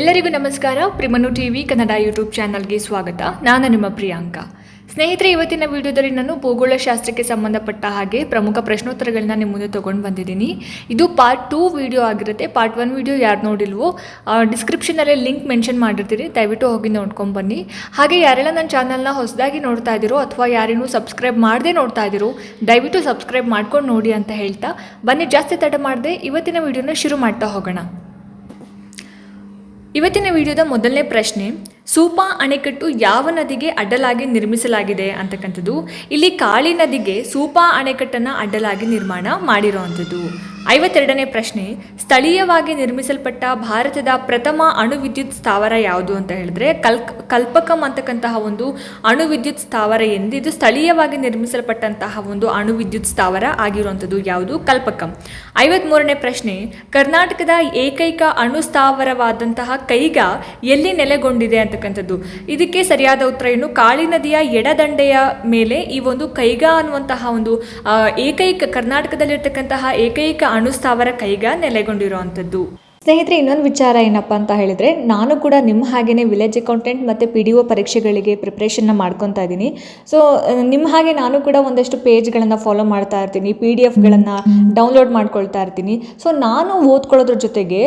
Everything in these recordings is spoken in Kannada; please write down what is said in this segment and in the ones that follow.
ಎಲ್ಲರಿಗೂ ನಮಸ್ಕಾರ. ಪ್ರಿಮನು ಟಿವಿ ಕನ್ನಡ ಯೂಟ್ಯೂಬ್ ಚಾನಲ್ಗೆ ಸ್ವಾಗತ. ನಾನು ನಿಮ್ಮ ಪ್ರಿಯಾಂಕಾ. ಸ್ನೇಹಿತರೆ, ಇವತ್ತಿನ ವಿಡಿಯೋದಲ್ಲಿ ನಾನು ಭೂಗೋಳಶಾಸ್ತ್ರಕ್ಕೆ ಸಂಬಂಧಪಟ್ಟ ಹಾಗೆ ಪ್ರಮುಖ ಪ್ರಶ್ನೋತ್ತರಗಳನ್ನ ನಿಮ್ಮ ಮುಂದೆ ತೊಗೊಂಡು ಬಂದಿದ್ದೀನಿ. ಇದು ಪಾರ್ಟ್ ಟೂ ವಿಡಿಯೋ ಆಗಿರುತ್ತೆ. ಪಾರ್ಟ್ ಒನ್ ವಿಡಿಯೋ ಯಾರು ನೋಡಿಲ್ವೋ ಡಿಸ್ಕ್ರಿಪ್ಷನಲ್ಲಿ ಲಿಂಕ್ ಮೆನ್ಷನ್ ಮಾಡಿರ್ತೀರಿ ದಯವಿಟ್ಟು ಹೋಗಿ ನೋಡ್ಕೊಂಡು ಬನ್ನಿ. ಹಾಗೆ ಯಾರೆಲ್ಲ ನನ್ನ ಚಾನಲ್ನ ಹೊಸದಾಗಿ ನೋಡ್ತಾ ಇದ್ದೀರೋ ಅಥವಾ ಯಾರೇನೂ ಸಬ್ಸ್ಕ್ರೈಬ್ ಮಾಡದೆ ನೋಡ್ತಾ ಇದ್ದೀರೋ, ದಯವಿಟ್ಟು ಸಬ್ಸ್ಕ್ರೈಬ್ ಮಾಡ್ಕೊಂಡು ನೋಡಿ ಅಂತ ಹೇಳ್ತಾ. ಬನ್ನಿ, ಜಾಸ್ತಿ ತಡ ಮಾಡದೆ ಇವತ್ತಿನ ವಿಡಿಯೋನ ಶುರು ಮಾಡ್ತಾ ಹೋಗೋಣ. ಇವತ್ತಿನ ವಿಡಿಯೋದ ಮೊದಲನೇ ಪ್ರಶ್ನೆ, ಸೂಪಾ ಅಣೆಕಟ್ಟು ಯಾವ ನದಿಗೆ ಅಡ್ಡಲಾಗಿ ನಿರ್ಮಿಸಲಾಗಿದೆ ಅಂತಕ್ಕಂಥದ್ದು. ಇಲ್ಲಿ ಕಾಳಿ ನದಿಗೆ ಸೂಪಾ ಅಣೆಕಟ್ಟನ್ನು ಅಡ್ಡಲಾಗಿ ನಿರ್ಮಾಣ ಮಾಡಿರುವಂಥದ್ದು. ಐವತ್ತೆರಡನೇ ಪ್ರಶ್ನೆ, ಸ್ಥಳೀಯವಾಗಿ ನಿರ್ಮಿಸಲ್ಪಟ್ಟ ಭಾರತದ ಪ್ರಥಮ ಅಣು ವಿದ್ಯುತ್ ಸ್ಥಾವರ ಯಾವುದು ಅಂತ ಹೇಳಿದ್ರೆ ಕಲ್ ಕಲ್ಪಕಂ ಅಂತಕ್ಕಂತಹ ಒಂದು ಅಣು ವಿದ್ಯುತ್ ಸ್ಥಾವರ ಎಂದು ಇದು ಸ್ಥಳೀಯವಾಗಿ ನಿರ್ಮಿಸಲ್ಪಟ್ಟಂತಹ ಒಂದು ಅಣು ವಿದ್ಯುತ್ ಸ್ಥಾವರ ಆಗಿರುವಂಥದ್ದು ಯಾವುದು? ಕಲ್ಪಕಂ. ಐವತ್ಮೂರನೇ ಪ್ರಶ್ನೆ, ಕರ್ನಾಟಕದ ಏಕೈಕ ಅಣು ಸ್ಥಾವರವಾದಂತಹ ಕೈಗ ಎಲ್ಲಿ ನೆಲೆಗೊಂಡಿದೆ ಅಂತಕ್ಕಂಥದ್ದು? ಇದಕ್ಕೆ ಸರಿಯಾದ ಉತ್ತರ ಏನು? ಕಾಳಿ ನದಿಯ ಎಡದಂಡೆಯ ಮೇಲೆ ಈ ಒಂದು ಕೈಗ ಅನ್ನುವಂತಹ ಒಂದು ಏಕೈಕ ಕರ್ನಾಟಕದಲ್ಲಿರ್ತಕ್ಕಂತಹ ಏಕೈಕ ಅಣು ಕೈಗ ನೆಲೆಗೊಂಡಿರುವಂಥದ್ದು. ಸ್ನೇಹಿತರೆ, ಇನ್ನೊಂದು ವಿಚಾರ ಏನಪ್ಪ ಅಂತ ಹೇಳಿದ್ರೆ, ನಾನು ಕೂಡ ನಿಮ್ಮ ಹಾಗೇನೆ ವಿಲೇಜ್ ಅಕೌಂಟೆಂಟ್ ಮತ್ತು ಪಿ ಡಿ ಒ ಪರೀಕ್ಷೆಗಳಿಗೆ ಪ್ರಿಪ್ರೇಷನ್ನ ಮಾಡ್ಕೊತಾ ಇದ್ದೀನಿ. ಸೊ ನಿಮ್ಮ ಹಾಗೆ ನಾನು ಕೂಡ ಒಂದಷ್ಟು ಪೇಜ್ಗಳನ್ನು ಫಾಲೋ ಮಾಡ್ತಾ ಇರ್ತೀನಿ ಪಿ ಡಿ ಎಫ್ಗಳನ್ನು ಡೌನ್ಲೋಡ್ ಮಾಡ್ಕೊಳ್ತಾ ಇರ್ತೀನಿ. ಸೊ ನಾನು ಓದ್ಕೊಳ್ಳೋದ್ರ ಜೊತೆಗೆ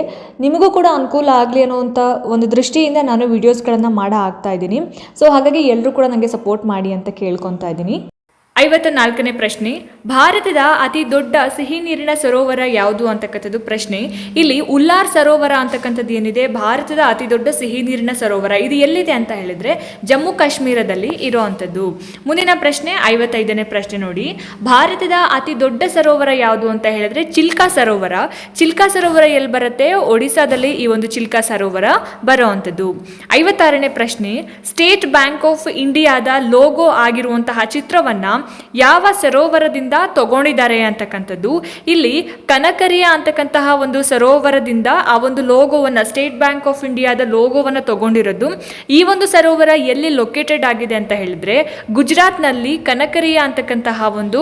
ನಿಮಗೂ ಕೂಡ ಅನುಕೂಲ ಆಗಲಿ ಅನ್ನೋವಂಥ ಒಂದು ದೃಷ್ಟಿಯಿಂದ ನಾನು ವಿಡಿಯೋಸ್ಗಳನ್ನು ಮಾಡ ಆಗ್ತಾ ಇದ್ದೀನಿ. ಸೊ ಹಾಗಾಗಿ ಎಲ್ಲರೂ ಕೂಡ ನನಗೆ ಸಪೋರ್ಟ್ ಮಾಡಿ ಅಂತ ಕೇಳ್ಕೊತಾ ಇದ್ದೀನಿ. ಐವತ್ತ ನಾಲ್ಕನೇ ಪ್ರಶ್ನೆ, ಭಾರತದ ಅತಿ ದೊಡ್ಡ ಸಿಹಿ ನೀರಿನ ಸರೋವರ ಯಾವುದು ಅಂತಕ್ಕಂಥದ್ದು ಪ್ರಶ್ನೆ. ಇಲ್ಲಿ ಉಲ್ಲಾರ್ ಸರೋವರ ಅಂತಕ್ಕಂಥದ್ದು ಏನಿದೆ? ಭಾರತದ ಅತಿ ದೊಡ್ಡ ಸಿಹಿ ನೀರಿನ ಸರೋವರ. ಇದು ಎಲ್ಲಿದೆ ಅಂತ ಹೇಳಿದ್ರೆ ಜಮ್ಮು ಕಾಶ್ಮೀರದಲ್ಲಿ ಇರುವಂಥದ್ದು. ಮುಂದಿನ ಪ್ರಶ್ನೆ, ಐವತ್ತೈದನೇ ಪ್ರಶ್ನೆ ನೋಡಿ. ಭಾರತದ ಅತಿ ದೊಡ್ಡ ಸರೋವರ ಯಾವುದು ಅಂತ ಹೇಳಿದ್ರೆ ಚಿಲ್ಕಾ ಸರೋವರ. ಚಿಲ್ಕಾ ಸರೋವರ ಎಲ್ಲಿ ಬರುತ್ತೆ? ಒಡಿಶಾದಲ್ಲಿ ಈ ಒಂದು ಚಿಲ್ಕಾ ಸರೋವರ ಬರುವಂಥದ್ದು. ಐವತ್ತಾರನೇ ಪ್ರಶ್ನೆ, ಸ್ಟೇಟ್ ಬ್ಯಾಂಕ್ ಆಫ್ ಇಂಡಿಯಾದ ಲೋಗೋ ಆಗಿರುವಂತಹ ಚಿತ್ರವನ್ನ ಯಾವ ಸರೋವರದಿಂದ ತಗೊಂಡಿದ್ದಾರೆ ಅಂತಕ್ಕಂಥದ್ದು, ಇಲ್ಲಿ ಕನಕರಿಯ ಅಂತಕ್ಕಂತಹ ಒಂದು ಸರೋವರದಿಂದ ಆ ಒಂದು ಲೋಗೋವನ್ನ ಸ್ಟೇಟ್ ಬ್ಯಾಂಕ್ ಆಫ್ ಇಂಡಿಯಾದ ಲೋಗೋವನ್ನ ತಗೊಂಡಿರೋದು. ಈ ಒಂದು ಸರೋವರ ಎಲ್ಲಿ ಲೊಕೇಟೆಡ್ ಆಗಿದೆ ಅಂತ ಹೇಳಿದ್ರೆ, ಗುಜರಾತ್ನಲ್ಲಿ ಕನಕರಿಯ ಅಂತಕ್ಕಂತಹ ಒಂದು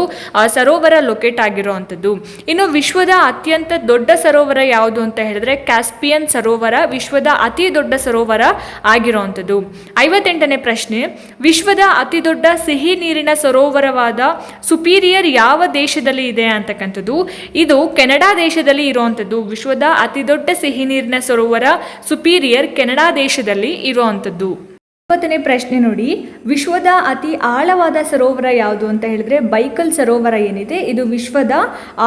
ಸರೋವರ ಲೊಕೇಟ್ ಆಗಿರುವಂಥದ್ದು ಇನ್ನು ವಿಶ್ವದ ಅತ್ಯಂತ ದೊಡ್ಡ ಸರೋವರ ಯಾವುದು ಅಂತ ಹೇಳಿದ್ರೆ ಕ್ಯಾಸ್ಪಿಯನ್ ಸರೋವರ, ವಿಶ್ವದ ಅತಿ ದೊಡ್ಡ ಸರೋವರ ಆಗಿರುವಂಥದ್ದು ಐವತ್ತೆಂಟನೇ ಪ್ರಶ್ನೆ, ವಿಶ್ವದ ಅತಿ ದೊಡ್ಡ ಸಿಹಿ ನೀರಿನ ಸರೋವರವಾದ ಸುಪೀರಿಯರ್ ಯಾವ ದೇಶದಲ್ಲಿ ಇದೆ ಅಂತಕ್ಕಂಥದ್ದು. ಇದು ಕೆನಡಾ ದೇಶದಲ್ಲಿ ಇರುವಂಥದ್ದು. ವಿಶ್ವದ ಅತಿದೊಡ್ಡ ಸಿಹಿನೀರಿನ ಸಿಹಿ ನೀರಿನ ಸರೋವರ ಸುಪೀರಿಯರ್ ಕೆನಡಾ ದೇಶದಲ್ಲಿ ಇರುವಂಥದ್ದು. ಇಪ್ಪತ್ತನೇ ಪ್ರಶ್ನೆ ನೋಡಿ. ವಿಶ್ವದ ಅತಿ ಆಳವಾದ ಸರೋವರ ಯಾವುದು ಅಂತ ಹೇಳಿದ್ರೆ ಬೈಕಲ್ ಸರೋವರ ಏನಿದೆ? ಇದು ವಿಶ್ವದ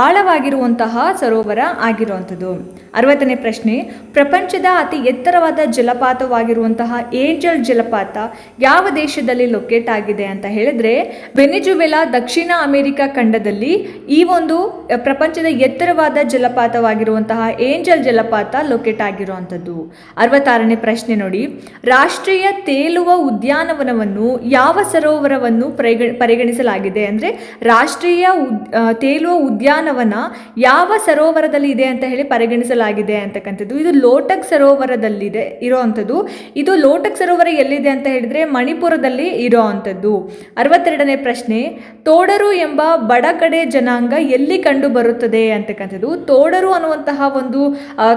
ಆಳವಾಗಿರುವಂತಹ ಸರೋವರ ಆಗಿರುವಂಥದ್ದು. ಅರವತ್ತನೇ ಪ್ರಶ್ನೆ, ಪ್ರಪಂಚದ ಅತಿ ಎತ್ತರವಾದ ಜಲಪಾತವಾಗಿರುವಂತಹ ಏಂಜಲ್ ಜಲಪಾತ ಯಾವ ದೇಶದಲ್ಲಿ ಲೊಕೇಟ್ ಆಗಿದೆ ಅಂತ ಹೇಳಿದ್ರೆ, ವೆನೆಜುವೆಲಾ ದಕ್ಷಿಣ ಅಮೆರಿಕ ಖಂಡದಲ್ಲಿ ಈ ಒಂದು ಪ್ರಪಂಚದ ಎತ್ತರವಾದ ಜಲಪಾತವಾಗಿರುವಂತಹ ಏಂಜಲ್ ಜಲಪಾತ ಲೊಕೇಟ್ ಆಗಿರುವಂಥದ್ದು. ಅರವತ್ತಾರನೇ ಪ್ರಶ್ನೆ ನೋಡಿ. ರಾಷ್ಟ್ರೀಯ ತೇಲುವ ಉದ್ಯಾನವನವನ್ನು ಯಾವ ಸರೋವರವನ್ನು ಪರಿಗ, ಪರಿಗಣಿಸಲಾಗಿದೆ ಅಂದರೆ ರಾಷ್ಟ್ರೀಯ ತೇಲುವ ಉದ್ಯಾನವನ ಯಾವ ಸರೋವರದಲ್ಲಿ ಇದೆ ಅಂತ ಹೇಳಿ ಪರಿಗಣಿಸಲಾಗಿದೆ ಅಂತಕ್ಕಂಥದ್ದು. ಇದು ಲೋಟಕ್ ಸರೋವರದಲ್ಲಿದೆ ಇರೋವಂಥದ್ದು ಇದು ಲೋಟಕ್ ಸರೋವರ ಎಲ್ಲಿದೆ ಅಂತ ಹೇಳಿದ್ರೆ ಮಣಿಪುರದಲ್ಲಿ ಇರೋ ಅಂಥದ್ದು ಅರವತ್ತೆರಡನೇ ಪ್ರಶ್ನೆ, ತೋಡರು ಎಂಬ ಬಡಕಡೆ ಜನಾಂಗ ಎಲ್ಲಿ ಕಂಡು ಬರುತ್ತದೆ ಅಂತಕ್ಕಂಥದ್ದು. ತೋಡರು ಅನ್ನುವಂತಹ ಒಂದು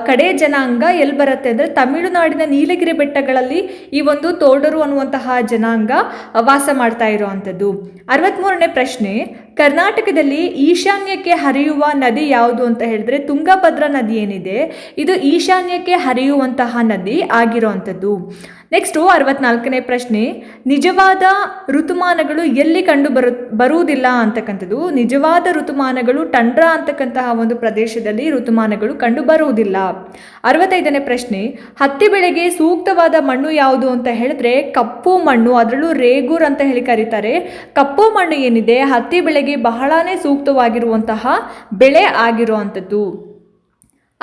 ಕಡೆ ಜನಾಂಗ ಎಲ್ಲಿ ಬರುತ್ತೆ ಅಂದರೆ ತಮಿಳುನಾಡಿನ ನೀಲಗಿರಿ ಬೆಟ್ಟಗಳಲ್ಲಿ ಈ ಒಂದು ತೋಡರು ಅನ್ನುವಂತಹ ಜನಾಂಗ ವಾಸ ಮಾಡ್ತಾ ಇರುವಂಥದ್ದು. ಅರವತ್ಮೂರನೇ ಪ್ರಶ್ನೆ ಕರ್ನಾಟಕದಲ್ಲಿ ಈಶಾನ್ಯಕ್ಕೆ ಹರಿಯುವ ನದಿ ಯಾವುದು ಅಂತ ಹೇಳಿದ್ರೆ ತುಂಗಭದ್ರಾ ನದಿ ಏನಿದೆ, ಇದು ಈಶಾನ್ಯಕ್ಕೆ ಹರಿಯುವಂತಹ ನದಿ ಆಗಿರುವಂಥದ್ದು. ನೆಕ್ಸ್ಟು ಅರವತ್ನಾಲ್ಕನೇ ಪ್ರಶ್ನೆ, ನಿಜವಾದ ಋತುಮಾನಗಳು ಎಲ್ಲಿ ಕಂಡು ಬರು, ಬರುವುದಿಲ್ಲ ಅಂತಕ್ಕಂಥದ್ದು. ನಿಜವಾದ ಋತುಮಾನಗಳು ಟಂಡ್ರಾ ಅಂತಕ್ಕಂತಹ ಒಂದು ಪ್ರದೇಶದಲ್ಲಿ ಋತುಮಾನಗಳು ಕಂಡು ಬರುವುದಿಲ್ಲ. ಅರವತ್ತೈದನೇ ಪ್ರಶ್ನೆ, ಹತ್ತಿ ಬೆಳೆಗೆ ಸೂಕ್ತವಾದ ಮಣ್ಣು ಯಾವುದು ಅಂತ ಹೇಳಿದ್ರೆ ಕಪ್ಪು ಮಣ್ಣು, ಅದರಲ್ಲೂ ರೇಗೂರ್ ಅಂತ ಹೇಳಿ ಕರೀತಾರೆ. ಕಪ್ಪು ಮಣ್ಣು ಏನಿದೆ, ಹತ್ತಿ ಬೆಳೆಗೆ ಬಹಳಾನೇ ಸೂಕ್ತವಾಗಿರುವಂತಹ ಬೆಳೆ ಆಗಿರುವಂಥದ್ದು.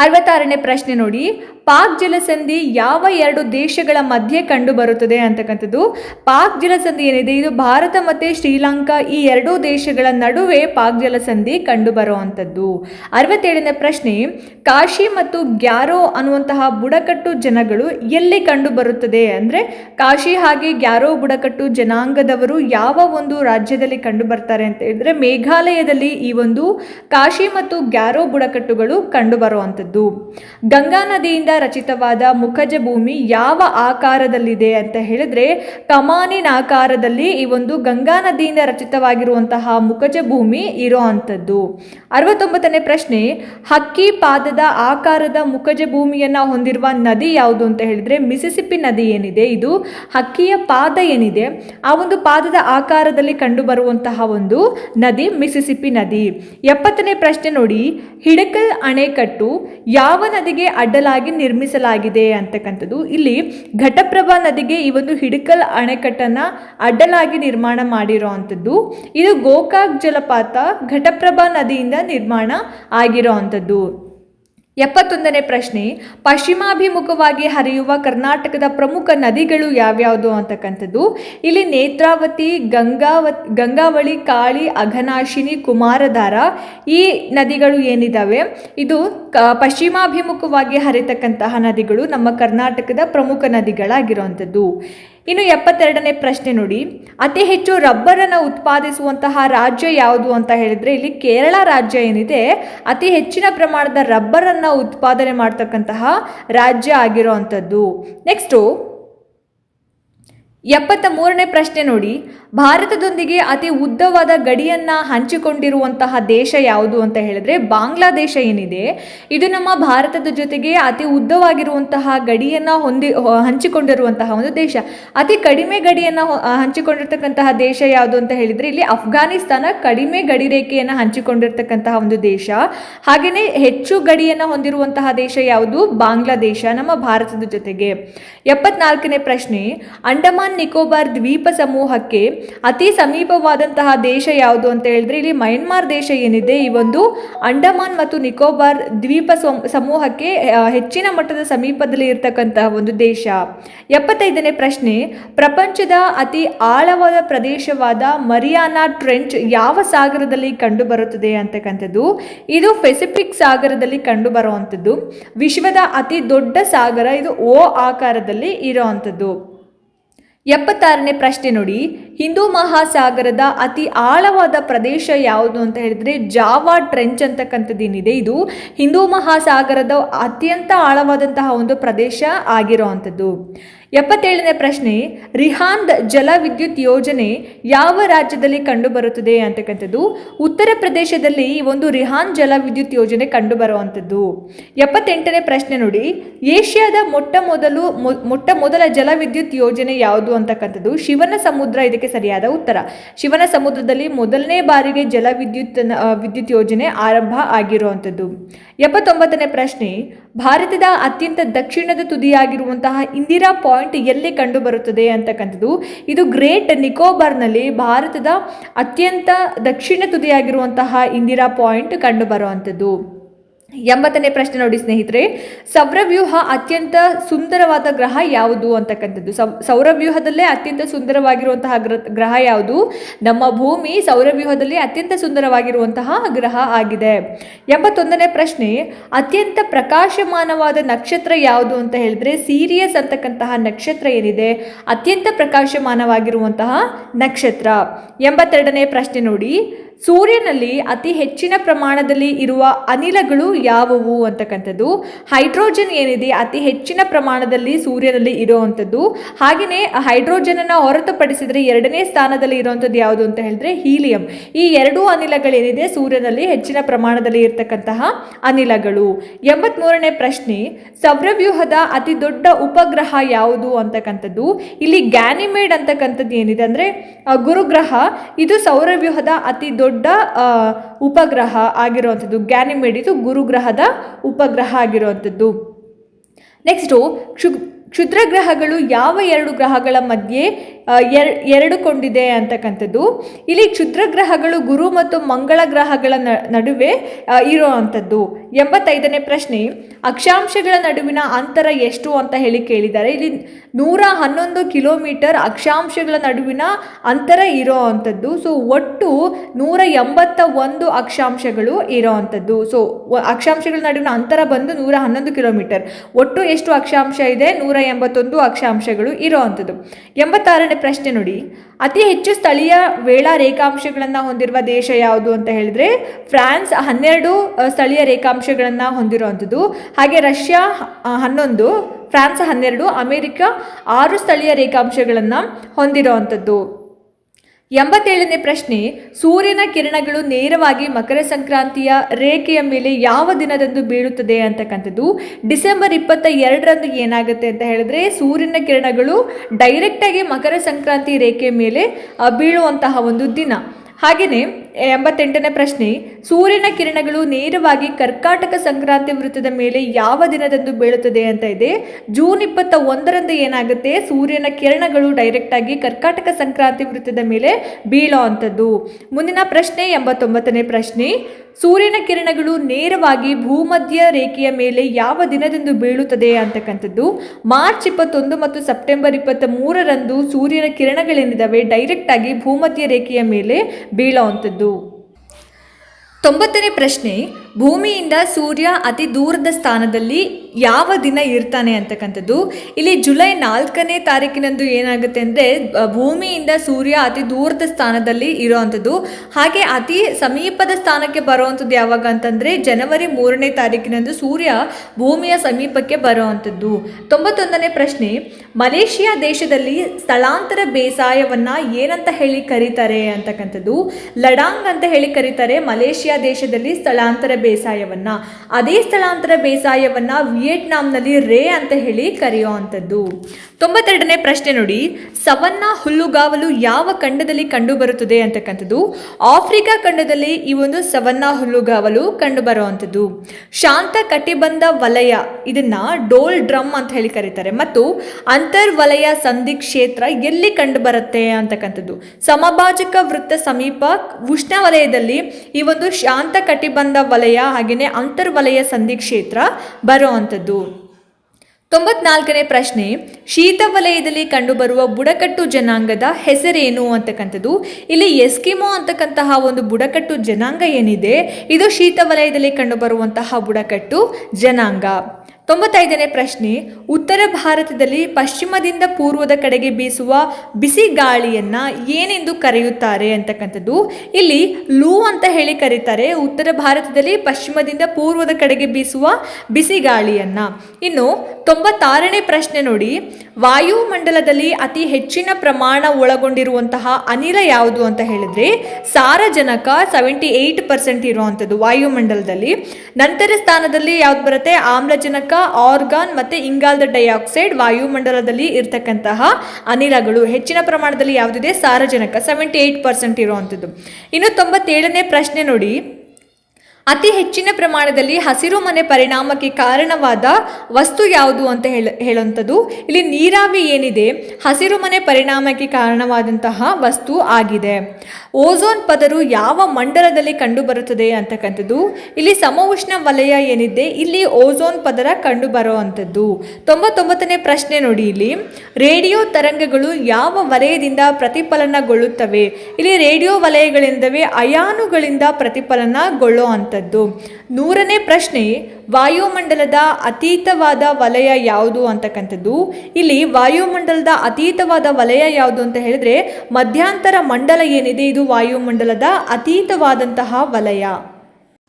ಅರವತ್ತಾರನೇ ಪ್ರಶ್ನೆ ನೋಡಿ. ಪಾಕ್ ಜಲಸಂಧಿ ಯಾವ ಎರಡು ದೇಶಗಳ ಮಧ್ಯೆ ಕಂಡು ಬರುತ್ತದೆ ಅಂತಕ್ಕಂಥದ್ದು. ಪಾಕ್ ಜಲಸಂಧಿ ಏನಿದೆ? ಇದು ಭಾರತ ಮತ್ತು ಶ್ರೀಲಂಕಾ ಈ ಎರಡೂ ದೇಶಗಳ ನಡುವೆ ಪಾಕ್ ಜಲಸಂಧಿ ಕಂಡು ಬರುವಂಥದ್ದು ಅರವತ್ತೇಳನೇ ಪ್ರಶ್ನೆ. ಕಾಶಿ ಮತ್ತು ಗ್ಯಾರೋ ಅನ್ನುವಂತಹ ಬುಡಕಟ್ಟು ಜನಗಳು ಎಲ್ಲಿ ಕಂಡು ಬರುತ್ತದೆ ಅಂದರೆ, ಕಾಶಿ ಹಾಗೆ ಗ್ಯಾರೋ ಬುಡಕಟ್ಟು ಜನಾಂಗದವರು ಯಾವ ಒಂದು ರಾಜ್ಯದಲ್ಲಿ ಕಂಡು ಬರ್ತಾರೆ ಅಂತ ಹೇಳಿದ್ರೆ, ಮೇಘಾಲಯದಲ್ಲಿ ಈ ಒಂದು ಕಾಶಿ ಮತ್ತು ಗ್ಯಾರೋ ಬುಡಕಟ್ಟುಗಳು ಕಂಡು ಅಂಥದ್ದು ಗಂಗಾ ನದಿಯಿಂದ ರಚಿತವಾದ ಮುಖಜ ಭೂಮಿ ಯಾವ ಆಕಾರದಲ್ಲಿದೆ ಅಂತ ಹೇಳಿದ್ರೆ ಕಮಾನಿನ ಆಕಾರದಲ್ಲಿ ಈ ಒಂದು ಗಂಗಾ ನದಿಯಿಂದ ರಚಿತವಾಗಿರುವಂತಹ ಮುಖಜ ಭೂಮಿ ಇರೋ ಅಂಥದ್ದು. ಅರವತ್ತೊಂಬತ್ತನೇ ಪ್ರಶ್ನೆ, ಹಕ್ಕಿ ಪಾದದ ಆಕಾರದ ಮುಖಜ ಭೂಮಿಯನ್ನ ಹೊಂದಿರುವ ನದಿ ಯಾವುದು ಅಂತ ಹೇಳಿದ್ರೆ ಮಿಸಿಸಿಪಿ ನದಿ ಏನಿದೆ? ಇದು ಹಕ್ಕಿಯ ಪಾದ ಏನಿದೆ? ಆ ಒಂದು ಪಾದದ ಆಕಾರದಲ್ಲಿ ಕಂಡುಬರುವಂತಹ ಒಂದು ನದಿ ಮಿಸಿಸಿಪಿ ನದಿ. ಎಪ್ಪತ್ತನೇ ಪ್ರಶ್ನೆ ನೋಡಿ, ಹಿಡಕಲ್ ಅಣೆಕಟ್ಟು ಯಾವ ನದಿಗೆ ಅಡ್ಡಲಾಗಿ ನಿರ್ಮಿಸಲಾಗಿದೆ ಅಂತಕ್ಕಂಥದ್ದು. ಇಲ್ಲಿ ಘಟಪ್ರಭಾ ನದಿಗೆ ಈ ಒಂದು ಹಿಡಕಲ್ ಅಣೆಕಟ್ಟನ್ನ ಅಡ್ಡಲಾಗಿ ನಿರ್ಮಾಣ ಮಾಡಿರೋ ಅಂಥದ್ದು ಇದು ಗೋಕಾಕ್ ಜಲಪಾತ ಘಟಪ್ರಭಾ ನದಿಯಿಂದ ನಿರ್ಮಾಣ ಆಗಿರೋ ಅಂಥದ್ದು ಎಪ್ಪತ್ತೊಂದನೇ ಪ್ರಶ್ನೆ, ಪಶ್ಚಿಮಾಭಿಮುಖವಾಗಿ ಹರಿಯುವ ಕರ್ನಾಟಕದ ಪ್ರಮುಖ ನದಿಗಳು ಯಾವ್ಯಾವುದು ಅಂತಕ್ಕಂಥದ್ದು? ಇಲ್ಲಿ ನೇತ್ರಾವತಿ, ಗಂಗಾವ, ಗಂಗಾವಳಿ, ಕಾಳಿ, ಅಘನಾಶಿನಿ, ಕುಮಾರಧಾರ ಈ ನದಿಗಳು ಏನಿದ್ದಾವೆ ಇದು ಪಶ್ಚಿಮಾಭಿಮುಖವಾಗಿ ಹರಿತಕ್ಕಂತಹ ನದಿಗಳು ನಮ್ಮ ಕರ್ನಾಟಕದ ಪ್ರಮುಖ ನದಿಗಳಾಗಿರುವಂಥದ್ದು. ಇನ್ನು ಎಪ್ಪತ್ತೆರಡನೇ ಪ್ರಶ್ನೆ ನೋಡಿ. ಅತಿ ಹೆಚ್ಚು ರಬ್ಬರನ್ನು ಉತ್ಪಾದಿಸುವಂತಹ ರಾಜ್ಯ ಯಾವುದು ಅಂತ ಹೇಳಿದ್ರೆ ಇಲ್ಲಿ ಕೇರಳ ರಾಜ್ಯ ಏನಿದೆ, ಅತಿ ಹೆಚ್ಚಿನ ಪ್ರಮಾಣದ ರಬ್ಬರನ್ನು ಉತ್ಪಾದನೆ ಮಾಡ್ತಕ್ಕಂತಹ ರಾಜ್ಯ ಆಗಿರೋ ಅಂಥದ್ದು ನೆಕ್ಸ್ಟು ಎಪ್ಪತ್ತ ಮೂರನೇ ಪ್ರಶ್ನೆ ನೋಡಿ. ಭಾರತದೊಂದಿಗೆ ಅತಿ ಉದ್ದವಾದ ಗಡಿಯನ್ನ ಹಂಚಿಕೊಂಡಿರುವಂತಹ ದೇಶ ಯಾವುದು ಅಂತ ಹೇಳಿದ್ರೆ ಬಾಂಗ್ಲಾದೇಶ ಏನಿದೆ. ಇದು ನಮ್ಮ ಭಾರತದ ಜೊತೆಗೆ ಅತಿ ಉದ್ದವಾಗಿರುವಂತಹ ಗಡಿಯನ್ನ ಹೊಂದಿ ಹಂಚಿಕೊಂಡಿರುವಂತಹ ಒಂದು ದೇಶ. ಅತಿ ಕಡಿಮೆ ಗಡಿಯನ್ನ ಹಂಚಿಕೊಂಡಿರ್ತಕ್ಕಂತಹ ದೇಶ ಯಾವುದು ಅಂತ ಹೇಳಿದ್ರೆ ಇಲ್ಲಿ ಅಫ್ಘಾನಿಸ್ತಾನ ಕಡಿಮೆ ಗಡಿ ರೇಖೆಯನ್ನು ಹಂಚಿಕೊಂಡಿರ್ತಕ್ಕಂತಹ ಒಂದು ದೇಶ. ಹಾಗೆಯೇ ಹೆಚ್ಚು ಗಡಿಯನ್ನು ಹೊಂದಿರುವಂತಹ ದೇಶ ಯಾವುದು? ಬಾಂಗ್ಲಾದೇಶ, ನಮ್ಮ ಭಾರತದ ಜೊತೆಗೆ. ಎಪ್ಪತ್ನಾಲ್ಕನೇ ಪ್ರಶ್ನೆ, ಅಂಡಮಾನ್ ನಿಕೋಬಾರ್ ದ್ವೀಪ ಸಮೂಹಕ್ಕೆ ಅತಿ ಸಮೀಪವಾದಂತಹ ದೇಶ ಯಾವುದು ಅಂತ ಹೇಳಿದ್ರೆ ಇಲ್ಲಿ ಮಯನ್ಮಾರ್ ದೇಶ ಏನಿದೆ, ಈ ಒಂದು ಅಂಡಮಾನ್ ಮತ್ತು ನಿಕೋಬಾರ್ ದ್ವೀಪ ಸಮೂಹಕ್ಕೆ ಹೆಚ್ಚಿನ ಮಟ್ಟದ ಸಮೀಪದಲ್ಲಿ ಇರತಕ್ಕಂತಹ ಒಂದು ದೇಶ. ಎಪ್ಪತ್ತೈದನೇ ಪ್ರಶ್ನೆ, ಪ್ರಪಂಚದ ಅತಿ ಆಳವಾದ ಪ್ರದೇಶವಾದ ಮರಿಯಾನಾ ಟ್ರೆಂಚ್ ಯಾವ ಸಾಗರದಲ್ಲಿ ಕಂಡು ಬರುತ್ತದೆ ಅಂತಕ್ಕಂಥದ್ದು? ಇದು ಪೆಸಿಫಿಕ್ ಸಾಗರದಲ್ಲಿ ಕಂಡು ಬರುವಂಥದ್ದು ವಿಶ್ವದ ಅತಿ ದೊಡ್ಡ ಸಾಗರ, ಇದು ಓ ಆಕಾರದಲ್ಲಿ ಇರುವಂಥದ್ದು. ಎಪ್ಪತ್ತಾರನೇ ಪ್ರಶ್ನೆ ನೋಡಿ. ಹಿಂದೂ ಮಹಾಸಾಗರದ ಅತಿ ಆಳವಾದ ಪ್ರದೇಶ ಯಾವುದು ಅಂತ ಹೇಳಿದ್ರೆ ಜಾವಾ ಟ್ರೆಂಚ್ ಅಂತಕ್ಕಂಥದ್ದೇನಿದೆ. ಇದು ಹಿಂದೂ ಮಹಾಸಾಗರದ ಅತ್ಯಂತ ಆಳವಾದಂತಹ ಒಂದು ಪ್ರದೇಶ ಆಗಿರುವಂಥದ್ದು. ಎಪ್ಪತ್ತೇಳನೇ ಪ್ರಶ್ನೆ ರಿಹಾಂದ್ ಜಲವಿದ್ಯುತ್ ಯೋಜನೆ ಯಾವ ರಾಜ್ಯದಲ್ಲಿ ಕಂಡುಬರುತ್ತದೆ ಅಂತಕ್ಕಂಥದ್ದು. ಉತ್ತರ ಪ್ರದೇಶದಲ್ಲಿ ಈ ಒಂದು ರಿಹಾನ್ ಜಲವಿದ್ಯುತ್ ಯೋಜನೆ ಕಂಡುಬರುವಂಥದ್ದು. ಎಪ್ಪತ್ತೆಂಟನೇ ಪ್ರಶ್ನೆ ನೋಡಿ, ಏಷ್ಯಾದ ಮೊಟ್ಟ ಮೊದಲು ಮೊಟ್ಟ ಮೊದಲ ಜಲವಿದ್ಯುತ್ ಯೋಜನೆ ಯಾವುದು ಅಂತಕ್ಕಂಥದ್ದು. ಶಿವನ ಸಮುದ್ರ ಇದಕ್ಕೆ ಸರಿಯಾದ ಉತ್ತರ. ಶಿವನ ಸಮುದ್ರದಲ್ಲಿ ಮೊದಲನೇ ಬಾರಿಗೆ ಜಲವಿದ್ಯುತ್ ವಿದ್ಯುತ್ ಯೋಜನೆ ಆರಂಭ ಆಗಿರುವಂಥದ್ದು. ಎಪ್ಪತ್ತೊಂಬತ್ತನೇ ಪ್ರಶ್ನೆ ಭಾರತದ ಅತ್ಯಂತ ದಕ್ಷಿಣದ ತುದಿಯಾಗಿರುವಂತಹ ಇಂದಿರಾ ಪಾಯಿಂಟ್ ಎಲ್ಲಿ ಕಂಡು ಬರುತ್ತದೆ ಅಂತಕ್ಕಂಥದ್ದು ಇದು ಗ್ರೇಟ್ ನಿಕೋಬಾರ್ನಲ್ಲಿ ಭಾರತದ ಅತ್ಯಂತ ದಕ್ಷಿಣ ತುದಿಯಾಗಿರುವಂತಹ ಇಂದಿರಾ ಪಾಯಿಂಟ್ ಕಂಡು ಬರುವಂಥದ್ದು ಎಂಬತ್ತನೇ ಪ್ರಶ್ನೆ ನೋಡಿ ಸ್ನೇಹಿತರೆ, ಸೌರವ್ಯೂಹ ಅತ್ಯಂತ ಸುಂದರವಾದ ಗ್ರಹ ಯಾವುದು ಅಂತಕ್ಕಂಥದ್ದು? ಸೌರವ್ಯೂಹದಲ್ಲೇ ಅತ್ಯಂತ ಸುಂದರವಾಗಿರುವಂತಹ ಗ್ರ, ಗ್ರಹ ಯಾವುದು? ನಮ್ಮ ಭೂಮಿ ಸೌರವ್ಯೂಹದಲ್ಲಿ ಅತ್ಯಂತ ಸುಂದರವಾಗಿರುವಂತಹ ಗ್ರಹ ಆಗಿದೆ. ಎಂಬತ್ತೊಂದನೇ ಪ್ರಶ್ನೆ, ಅತ್ಯಂತ ಪ್ರಕಾಶಮಾನವಾದ ನಕ್ಷತ್ರ ಯಾವುದು ಅಂತ ಹೇಳಿದ್ರೆ, ಸೀರಿಯಸ್ ಅಂತಕ್ಕಂತಹ ನಕ್ಷತ್ರ ಏನಿದೆ? ಅತ್ಯಂತ ಪ್ರಕಾಶಮಾನವಾಗಿರುವಂತಹ ನಕ್ಷತ್ರ. ಎಂಬತ್ತೆರಡನೇ ಪ್ರಶ್ನೆ ನೋಡಿ. ಸೂರ್ಯನಲ್ಲಿ ಅತಿ ಹೆಚ್ಚಿನ ಪ್ರಮಾಣದಲ್ಲಿ ಇರುವ ಅನಿಲಗಳು ಯಾವುವು ಅಂತಕ್ಕಂಥದ್ದು? ಹೈಡ್ರೋಜನ್ ಏನಿದೆ, ಅತಿ ಹೆಚ್ಚಿನ ಪ್ರಮಾಣದಲ್ಲಿ ಸೂರ್ಯನಲ್ಲಿ ಇರುವಂಥದ್ದು. ಹಾಗೆಯೇ ಹೈಡ್ರೋಜನನ್ನು ಹೊರತುಪಡಿಸಿದರೆ ಎರಡನೇ ಸ್ಥಾನದಲ್ಲಿ ಇರುವಂಥದ್ದು ಯಾವುದು ಅಂತ ಹೇಳಿದ್ರೆ ಹೀಲಿಯಂ. ಈ ಎರಡೂ ಅನಿಲಗಳೇನಿದೆ, ಸೂರ್ಯನಲ್ಲಿ ಹೆಚ್ಚಿನ ಪ್ರಮಾಣದಲ್ಲಿ ಇರತಕ್ಕಂತಹ ಅನಿಲಗಳು. ಎಂಬತ್ಮೂರನೇ ಪ್ರಶ್ನೆ, ಸೌರವ್ಯೂಹದ ಅತಿ ದೊಡ್ಡ ಉಪಗ್ರಹ ಯಾವುದು ಅಂತಕ್ಕಂಥದ್ದು? ಇಲ್ಲಿ ಗ್ಯಾನಿಮೇಡ್ ಅಂತಕ್ಕಂಥದ್ದು ಏನಿದೆ ಅಂದರೆ ಗುರುಗ್ರಹ. ಇದು ಸೌರವ್ಯೂಹದ ಅತಿ ದೊಡ್ಡ ಆ, ಉಪಗ್ರಹ ಆಗಿರುವಂಥದ್ದು. ಗ್ಯಾನಿಮೇಡ್ ಇದು ಗುರುಗ್ರಹದ ಉಪಗ್ರಹ ಆಗಿರುವಂಥದ್ದು. ನೆಕ್ಸ್ಟು ಕ್ಷು ಕ್ಷುದ್ರ ಗ್ರಹಗಳು ಯಾವ ಎರಡು ಗ್ರಹಗಳ ಮಧ್ಯೆ ಎರ್ ಎರಡುಕೊಂಡಿದೆ ಅಂತಕ್ಕಂಥದ್ದು. ಇಲ್ಲಿ ಕ್ಷುದ್ರ ಗ್ರಹಗಳು ಗುರು ಮತ್ತು ಮಂಗಳ ಗ್ರಹಗಳ ನಡುವೆ ಇರೋವಂಥದ್ದು ಇರುವಂಥದ್ದು. ಎಂಬತ್ತೈದನೇ ಪ್ರಶ್ನೆ, ಅಕ್ಷಾಂಶಗಳ ನಡುವಿನ ಅಂತರ ಎಷ್ಟು ಅಂತ ಹೇಳಿ ಕೇಳಿದ್ದಾರೆ. ಇಲ್ಲಿ ನೂರ ಹನ್ನೊಂದು ಕಿಲೋಮೀಟರ್ ಅಕ್ಷಾಂಶಗಳ ನಡುವಿನ ಅಂತರ ಇರೋ ಅಂಥದ್ದು ಸೊ ಒಟ್ಟು ನೂರ ಎಂಬತ್ತ ಒಂದು ಅಕ್ಷಾಂಶಗಳು ಇರೋ ಅಂಥದ್ದು ಸೊ ಅಕ್ಷಾಂಶಗಳ ನಡುವಿನ ಅಂತರ ಬಂದು ನೂರ ಹನ್ನೊಂದು ಕಿಲೋಮೀಟರ್. ಒಟ್ಟು ಎಷ್ಟು ಅಕ್ಷಾಂಶ ಇದೆ? ನೂರ ಎಂಬತ್ತೊಂದು ಅಕ್ಷಾಂಶಗಳು ಇರೋ ಅಂಥದ್ದು ಹದಿನಾರನೇ ಪ್ರಶ್ನೆ ನೋಡಿ. ಅತಿ ಹೆಚ್ಚು ಸ್ಥಳೀಯ ವೇಳಾ ರೇಖಾಂಶಗಳನ್ನು ಹೊಂದಿರುವ ದೇಶ ಯಾವುದು ಅಂತ ಹೇಳಿದ್ರೆ, ಫ್ರಾನ್ಸ್ ಹನ್ನೆರಡು ಸ್ಥಳೀಯ ರೇಖಾಂಶಗಳನ್ನು ಹೊಂದಿರುವಂಥದ್ದು. ಹಾಗೆ ರಷ್ಯಾ ಹನ್ನೊಂದು, ಫ್ರಾನ್ಸ್ ಹನ್ನೆರಡು, ಅಮೆರಿಕ ಆರು ಸ್ಥಳೀಯ ರೇಖಾಂಶಗಳನ್ನು ಹೊಂದಿರುವಂಥದ್ದು. ಎಂಬತ್ತೇಳನೇ ಪ್ರಶ್ನೆ, ಸೂರ್ಯನ ಕಿರಣಗಳು ನೇರವಾಗಿ ಮಕರ ಸಂಕ್ರಾಂತಿಯ ರೇಖೆಯ ಮೇಲೆ ಯಾವ ದಿನದಂದು ಬೀಳುತ್ತದೆ ಅಂತಕ್ಕಂಥದ್ದು, ಡಿಸೆಂಬರ್ ಇಪ್ಪತ್ತ ಎರಡರಂದು ಏನಾಗುತ್ತೆ ಅಂತ ಹೇಳಿದ್ರೆ, ಸೂರ್ಯನ ಕಿರಣಗಳು ಡೈರೆಕ್ಟಾಗಿ ಮಕರ ಸಂಕ್ರಾಂತಿ ರೇಖೆಯ ಮೇಲೆ ಬೀಳುವಂತಹ ಒಂದು ದಿನ. ಹಾಗೆಯೇ ಎಂಬತ್ತೆಂಟನೇ ಪ್ರಶ್ನೆ, ಸೂರ್ಯನ ಕಿರಣಗಳು ನೇರವಾಗಿ ಕರ್ಕಾಟಕ ಸಂಕ್ರಾಂತಿ ವೃತ್ತದ ಮೇಲೆ ಯಾವ ದಿನದಂದು ಬೀಳುತ್ತದೆ ಅಂತ ಇದೆ. ಜೂನ್ ಇಪ್ಪತ್ತ ಒಂದರಂದು ಏನಾಗುತ್ತೆ? ಸೂರ್ಯನ ಕಿರಣಗಳು ಡೈರೆಕ್ಟ್ ಆಗಿ ಕರ್ಕಾಟಕ ಸಂಕ್ರಾಂತಿ ವೃತ್ತದ ಮೇಲೆ ಬೀಳೋ ಅಂಥದ್ದು. ಮುಂದಿನ ಪ್ರಶ್ನೆ, ಎಂಬತ್ತೊಂಬತ್ತನೇ ಪ್ರಶ್ನೆ, ಸೂರ್ಯನ ಕಿರಣಗಳು ನೇರವಾಗಿ ಭೂಮಧ್ಯ ರೇಖೆಯ ಮೇಲೆ ಯಾವ ದಿನದಂದು ಬೀಳುತ್ತದೆ ಅಂತಕ್ಕಂಥದ್ದು. ಮಾರ್ಚ್ ಇಪ್ಪತ್ತೊಂದು ಮತ್ತು ಸೆಪ್ಟೆಂಬರ್ ಇಪ್ಪತ್ತ ಮೂರರಂದು ಸೂರ್ಯನ ಕಿರಣಗಳೇನಿದ್ದಾವೆ ಡೈರೆಕ್ಟ್ ಆಗಿ ಭೂಮಧ್ಯ ರೇಖೆಯ ಮೇಲೆ ಬೀಳೋ ಅಂಥದ್ದು. ತೊಂಬತ್ತನೇ ಪ್ರಶ್ನೆ ಭೂಮಿಯಿಂದ ಸೂರ್ಯ ಅತಿ ದೂರದ ಸ್ಥಾನದಲ್ಲಿ ಯಾವ ದಿನ ಇರ್ತಾನೆ ಅಂತಕ್ಕಂಥದ್ದು. ಇಲ್ಲಿ ಜುಲೈ ನಾಲ್ಕನೇ ತಾರೀಕಿನಂದು ಏನಾಗುತ್ತೆ ಅಂದರೆ ಭೂಮಿಯಿಂದ ಸೂರ್ಯ ಅತಿ ದೂರದ ಸ್ಥಾನದಲ್ಲಿ ಇರೋವಂಥದ್ದು ಹಾಗೆ ಅತಿ ಸಮೀಪದ ಸ್ಥಾನಕ್ಕೆ ಬರುವಂಥದ್ದು ಯಾವಾಗ ಅಂತಂದರೆ, ಜನವರಿ ಮೂರನೇ ತಾರೀಕಿನಂದು ಸೂರ್ಯ ಭೂಮಿಯ ಸಮೀಪಕ್ಕೆ ಬರುವಂಥದ್ದು ತೊಂಬತ್ತೊಂದನೇ ಪ್ರಶ್ನೆ, ಮಲೇಷಿಯಾ ದೇಶದಲ್ಲಿ ಸ್ಥಳಾಂತರ ಬೇಸಾಯವನ್ನ ಏನಂತ ಹೇಳಿ ಕರೀತಾರೆ ಅಂತಕ್ಕಂಥದ್ದು. ಲಡಾಂಗ್ ಅಂತ ಹೇಳಿ ಕರೀತಾರೆ ಮಲೇಷಿಯಾ ದೇಶದಲ್ಲಿ ಸ್ಥಳಾಂತರ ಬೇಸಾಯವನ್ನ. ಅದೇ ಸ್ಥಳಾಂತರ ಬೇಸಾಯವನ್ನ ವಿಯೆಟ್ನಾಂನಲ್ಲಿ ರೇ ಅಂತ ಹೇಳಿ ಕರೆಯುವಂಥದ್ದು. ತೊಂಬತ್ತೆರಡನೇ ಪ್ರಶ್ನೆ ನೋಡಿ. ಸವನ್ನ ಹುಲ್ಲುಗಾವಲು ಯಾವ ಖಂಡದಲ್ಲಿ ಕಂಡುಬರುತ್ತದೆ ಅಂತಕ್ಕಂಥದ್ದು. ಆಫ್ರಿಕಾ ಖಂಡದಲ್ಲಿ ಈ ಒಂದು ಸವನ್ನ ಹುಲ್ಲುಗಾವಲು ಕಂಡುಬರುವಂಥದ್ದು. ಶಾಂತ ಕಟಿಬಂಧ ವಲಯ, ಇದನ್ನ ಡೋಲ್ ಡ್ರಮ್ ಅಂತ ಹೇಳಿ ಕರೀತಾರೆ. ಮತ್ತು ಅಂತರ್ವಲಯ ಸಂಧಿ ಕ್ಷೇತ್ರ ಎಲ್ಲಿ ಕಂಡುಬರುತ್ತೆ ಅಂತಕ್ಕಂಥದ್ದು. ಸಮಭಾಜಕ ವೃತ್ತ ಸಮೀಪ ಉಷ್ಣವಲಯದಲ್ಲಿ ಈ ಒಂದು ಶಾಂತ ಕಟಿಬಂಧ ವಲಯ ಹಾಗೆಯೇ ಅಂತರ್ವಲಯ ಸಂಧಿ ಕ್ಷೇತ್ರ ಬರುವಂಥದ್ದು. ತೊಂಬತ್ನಾಲ್ಕನೇ ಪ್ರಶ್ನೆ, ಶೀತ ವಲಯದಲ್ಲಿ ಕಂಡುಬರುವ ಬುಡಕಟ್ಟು ಜನಾಂಗದ ಹೆಸರೇನು ಅಂತಕ್ಕಂಥದ್ದು? ಇಲ್ಲಿ ಎಸ್ಕಿಮೋ ಅಂತಕ್ಕಂತಹ ಒಂದು ಬುಡಕಟ್ಟು ಜನಾಂಗ ಏನಿದೆ? ಇದು ಶೀತ ವಲಯದಲ್ಲಿ ಕಂಡುಬರುವಂತಹ ಬುಡಕಟ್ಟು ಜನಾಂಗ. ತೊಂಬತ್ತೈದನೇ ಪ್ರಶ್ನೆ, ಉತ್ತರ ಭಾರತದಲ್ಲಿ ಪಶ್ಚಿಮದಿಂದ ಪೂರ್ವದ ಕಡೆಗೆ ಬೀಸುವ ಬಿಸಿ ಗಾಳಿಯನ್ನು ಏನೆಂದು ಕರೆಯುತ್ತಾರೆ ಅಂತಕ್ಕಂಥದ್ದು. ಇಲ್ಲಿ ಲೂ ಅಂತ ಹೇಳಿ ಕರೀತಾರೆ. ಉತ್ತರ ಭಾರತದಲ್ಲಿ ಪಶ್ಚಿಮದಿಂದ ಪೂರ್ವದ ಕಡೆಗೆ ಬೀಸುವ ಬಿಸಿ ಗಾಳಿಯನ್ನು. ಇನ್ನು ತೊಂಬತ್ತಾರನೇ ಪ್ರಶ್ನೆ ನೋಡಿ. ವಾಯುಮಂಡಲದಲ್ಲಿ ಅತಿ ಹೆಚ್ಚಿನ ಪ್ರಮಾಣ ಒಳಗೊಂಡಿರುವಂತಹ ಅನಿಲ ಯಾವುದು ಅಂತ ಹೇಳಿದ್ರೆ, ಸಾರಜನಕ ಸೆವೆಂಟಿ ಏಯ್ಟ್ ಪರ್ಸೆಂಟ್ ಇರುವಂಥದ್ದು ವಾಯುಮಂಡಲದಲ್ಲಿ. ನಂತರ ಸ್ಥಾನದಲ್ಲಿ ಯಾವ್ದು ಬರುತ್ತೆ? ಆಮ್ಲಜನಕ ಆರ್ಗಾನ್ ಮತ್ತೆ ಇಂಗಾಲದ ಡೈಆಕ್ಸೈಡ್ ವಾಯುಮಂಡಲದಲ್ಲಿ ಇರ್ತಕ್ಕಂತಹ ಅನಿಲಗಳು. ಹೆಚ್ಚಿನ ಪ್ರಮಾಣದಲ್ಲಿ ಯಾವುದಿದೆ? ಸಾರಜನಕ. ಸೆವೆಂಟಿ ಏಯ್ಟ್ ಪರ್ಸೆಂಟ್ ಇರುವಂಥದ್ದು. ಇನ್ನು ತೊಂಬತ್ತೇಳನೇ ಪ್ರಶ್ನೆ ನೋಡಿ. ಅತಿ ಹೆಚ್ಚಿನ ಪ್ರಮಾಣದಲ್ಲಿ ಹಸಿರು ಮನೆ ಪರಿಣಾಮಕ್ಕೆ ಕಾರಣವಾದ ವಸ್ತು ಯಾವುದು ಅಂತ ಹೇಳ ಇಲ್ಲಿ ನೀರಾವಿ ಏನಿದೆ? ಹಸಿರು ಮನೆ ಪರಿಣಾಮಕ್ಕೆ ಕಾರಣವಾದಂತಹ ವಸ್ತು ಆಗಿದೆ. ಓಝೋನ್ ಪದರು ಯಾವ ಮಂಡಲದಲ್ಲಿ ಕಂಡುಬರುತ್ತದೆ ಅಂತಕ್ಕಂಥದ್ದು. ಇಲ್ಲಿ ಸಮಉಷ್ಣ ವಲಯ ಏನಿದೆ? ಇಲ್ಲಿ ಓಝೋನ್ ಪದರ ಕಂಡುಬರುವಂಥದ್ದು. ತೊಂಬತ್ತೊಂಬತ್ತನೇ ಪ್ರಶ್ನೆ ನೋಡಿ ಇಲ್ಲಿ. ರೇಡಿಯೋ ತರಂಗಗಳು ಯಾವ ವಲಯದಿಂದ ಪ್ರತಿಫಲನಗೊಳ್ಳುತ್ತವೆ? ಇಲ್ಲಿ ರೇಡಿಯೋ ವಲಯಗಳಿಂದವೇ ಅಯಾನುಗಳಿಂದ ಪ್ರತಿಫಲನಗೊಳ್ಳೋ ಅಂಥದ್ದು ನೂರನೇ ಪ್ರಶ್ನೆ, ವಾಯುಮಂಡಲದ ಅತೀತವಾದ ವಲಯ ಯಾವುದು ಅಂತಕ್ಕಂಥದ್ದು. ಇಲ್ಲಿ ವಾಯುಮಂಡಲದ ಅತೀತವಾದ ವಲಯ ಯಾವುದು ಅಂತ ಹೇಳಿದ್ರೆ ಮಧ್ಯಂತರ ಮಂಡಲ ಏನಿದೆ? ಇದು ವಾಯುಮಂಡಲದ ಅತೀತವಾದಂತಹ ವಲಯ.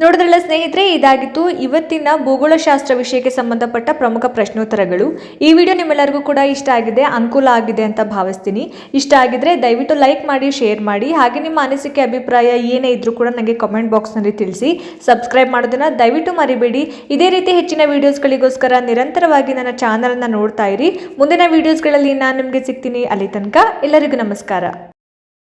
ನೋಡಿದ್ರಲ್ಲ ಸ್ನೇಹಿತರೆ, ಇದಾಗಿತ್ತು ಇವತ್ತಿನ ಭೂಗೋಳಶಾಸ್ತ್ರ ವಿಷಯಕ್ಕೆ ಸಂಬಂಧಪಟ್ಟ ಪ್ರಮುಖ ಪ್ರಶ್ನೋತ್ತರಗಳು. ಈ ವಿಡಿಯೋ ನಿಮ್ಮೆಲ್ಲರಿಗೂ ಕೂಡ ಇಷ್ಟ ಆಗಿದೆ, ಅನುಕೂಲ ಆಗಿದೆ ಅಂತ ಭಾವಿಸ್ತೀನಿ. ಇಷ್ಟ ಆಗಿದ್ರೆ ದಯವಿಟ್ಟು ಲೈಕ್ ಮಾಡಿ, ಶೇರ್ ಮಾಡಿ. ಹಾಗೆ ನಿಮ್ಮ ಅನಿಸಿಕೆ, ಅಭಿಪ್ರಾಯ ಏನೇ ಇದ್ರೂ ಕೂಡ ನನಗೆ ಕಮೆಂಟ್ ಬಾಕ್ಸ್ನಲ್ಲಿ ತಿಳಿಸಿ. ಸಬ್ಸ್ಕ್ರೈಬ್ ಮಾಡೋದನ್ನ ದಯವಿಟ್ಟು ಮರಿಬೇಡಿ. ಇದೇ ರೀತಿ ಹೆಚ್ಚಿನ ವಿಡಿಯೋಸ್ಗಳಿಗೋಸ್ಕರ ನಿರಂತರವಾಗಿ ನನ್ನ ಚಾನಲನ್ನು ನೋಡ್ತಾ ಇರಿ. ಮುಂದಿನ ವಿಡಿಯೋಸ್ಗಳಲ್ಲಿ ನಾನು ನಿಮಗೆ ಸಿಗ್ತೀನಿ. ಅಲ್ಲಿ ತನಕ ಎಲ್ಲರಿಗೂ ನಮಸ್ಕಾರ.